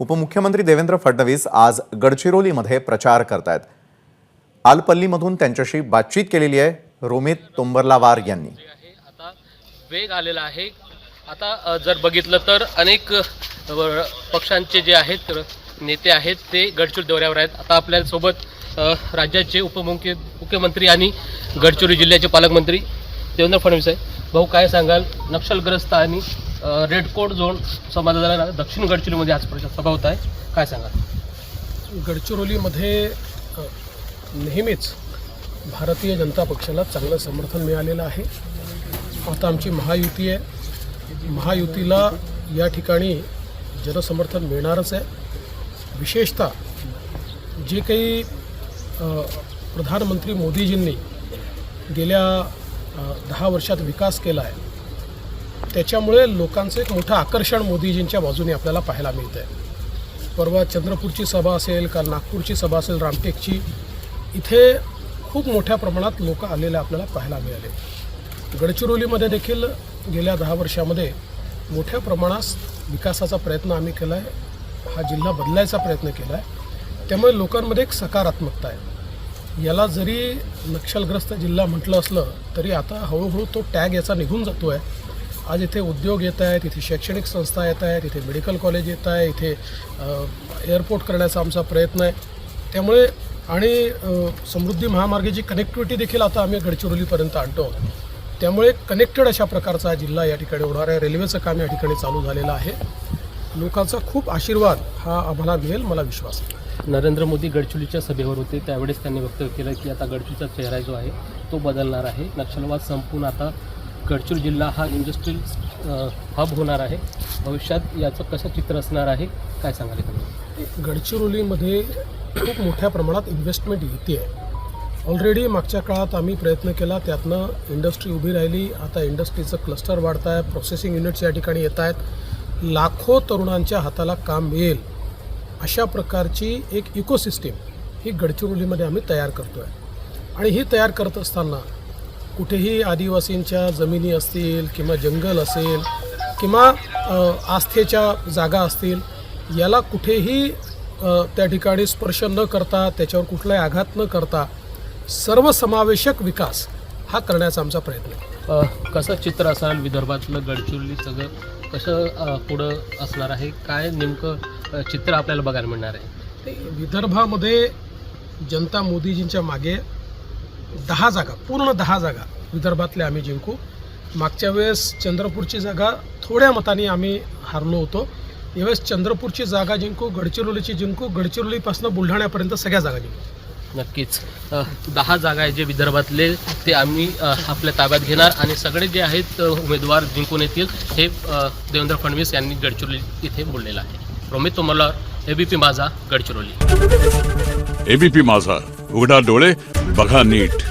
उपमुख्यमंत्री देवेंद्र फडणवीस आज गडचिरोलीमध्ये प्रचार करतायत. आलपल्लीमधून त्यांच्याशी बातचीत केलेली आहे रोमित तोंबरलावार यांनी. आता वेग आलेला आहे. आता जर बघितलं तर अनेक पक्षांचे जे आहेत नेते आहेत ते गडचिरोली दौऱ्यावर आहेत. आता आपल्यासोबत राज्याचे उपमुख्य मुख्यमंत्री आणि गडचिरोली जिल्ह्याचे पालकमंत्री देवेंद्र फडणवीस आहे. भाऊ काय सांगाल? नक्षलग्रस्त आणि रेडकोट झोन समाजाला दक्षिण गडचिरोलीमध्ये आज प्रचार सभा होत आहे. काय सांगाल? गडचिरोलीमध्ये नेहमीच भारतीय जनता पक्षाला चांगलं समर्थन मिळालेलं आहे. आता आमची महायुती आहे. महायुतीला या ठिकाणी जनसमर्थन मिळणारच आहे. विशेषतः जे काही प्रधानमंत्री मोदीजींनी गेल्या दहा वर्षात विकास केला आहे त्याच्यामुळे लोकांचं एक मोठं आकर्षण मोदीजींच्या बाजूने आपल्याला पाहायला मिळतं आहे परवा चंद्रपूरची सभा असेल काल नागपूरची सभा असेल रामटेकची इथे खूप मोठ्या प्रमाणात लोक आलेले आपल्याला पाहायला मिळाले. गडचिरोलीमध्ये देखील गेल्या दहा वर्षामध्ये मोठ्या प्रमाणात विकासाचा प्रयत्न आम्ही केला आहे हा जिल्हा बदलायचा प्रयत्न केला आहे त्यामुळे लोकांमध्ये एक सकारात्मकता आहे. याला जरी नक्षलग्रस्त जिल्हा म्हटलं असलं तरी आता हळूहळू तो टॅग याचा निघून जातो आहे आज इथे उद्योग येत आहेत इथे शैक्षणिक संस्था येत आहेत इथे मेडिकल कॉलेज येत आहे इथे एअरपोर्ट करण्याचा आमचा प्रयत्न आहे. त्यामुळे आणि समृद्धी महामार्गाची कनेक्टिव्हिटी देखील आता आम्ही गडचिरोलीपर्यंत आणतो. त्यामुळे कनेक्टेड अशा प्रकारचा हा जिल्हा या ठिकाणी होणार आहे. रेल्वेचं काम या ठिकाणी चालू झालेलं आहे. लोकांचा खूप आशीर्वाद हा आम्हाला मिळेल मला विश्वास आहे. नरेंद्र मोदी गडचिरोलीच्या सभेवर होते. त्यावेळेस त्यांनी वक्तव्य केलं की आता गडचिरोलीचा चेहरा जो आहे तो बदलणार आहे. नक्षलवाद संपून आता गडचिरोली जिल्हा हा इंडस्ट्रियल हब होणार आहे. भविष्यात याचं कसं चित्र असणार आहे काय सांगाल तुम्ही गडचिरोलीमध्ये खूप मोठ्या प्रमाणात इन्व्हेस्टमेंट येते. आहे ऑलरेडी मागच्या काळात आम्ही प्रयत्न केला त्यातनं इंडस्ट्री उभी राहिली. आता इंडस्ट्रीचं क्लस्टर वाढत आहे प्रोसेसिंग युनिट्स या ठिकाणी येत आहेत लाखो तरुणांच्या हाताला काम मिळेल. अशा प्रकारची एक इकोसिस्टीम ही गडचिरोलीमध्ये आम्ही तयार करतो आहे आणि ही तयार करत असताना कुठेही आदिवासींच्या जमिनी असतील किंवा जंगल असेल किंवा आस्थेच्या जागा असतील याला कुठेही त्या ठिकाणी स्पर्श न करता त्याच्यावर कुठलाही आघात न करता सर्वसमावेशक विकास हा करण्याचा आमचा प्रयत्न कसं चित्र असाल विदर्भातलं गडचिरोली सगळं? कसं पुढं असणार आहे? काय नेमकं चित्र आपल्याला बघायला मिळणार आहे. ते विदर्भामध्ये जनता मोदीजींच्या मागे दहा जागा पूर्ण दहा जागा विदर्भातल्या आम्ही जिंकू. मागच्या वेळेस चंद्रपूरची जागा थोड्या मताने आम्ही हारलो होतो. यावेळेस चंद्रपूरची जागा जिंकू गडचिरोलीची जिंकू गडचिरोलीपासून बुलढाण्यापर्यंत सगळ्या जागा जिंकू. नक्कीच. दहा जागा आहेत जे विदर्भातले ते आम्ही आपल्या ताब्यात घेणार आणि सगळे जे आहेत उमेदवार जिंकून येतील हे देवेंद्र फडणवीस यांनी गडचिरोली इथे बोललेलं आहे. रोमित तोमला एबीपी माझा गडचिरोली. एबीपी माझा उघडा डोळे बघा नीट.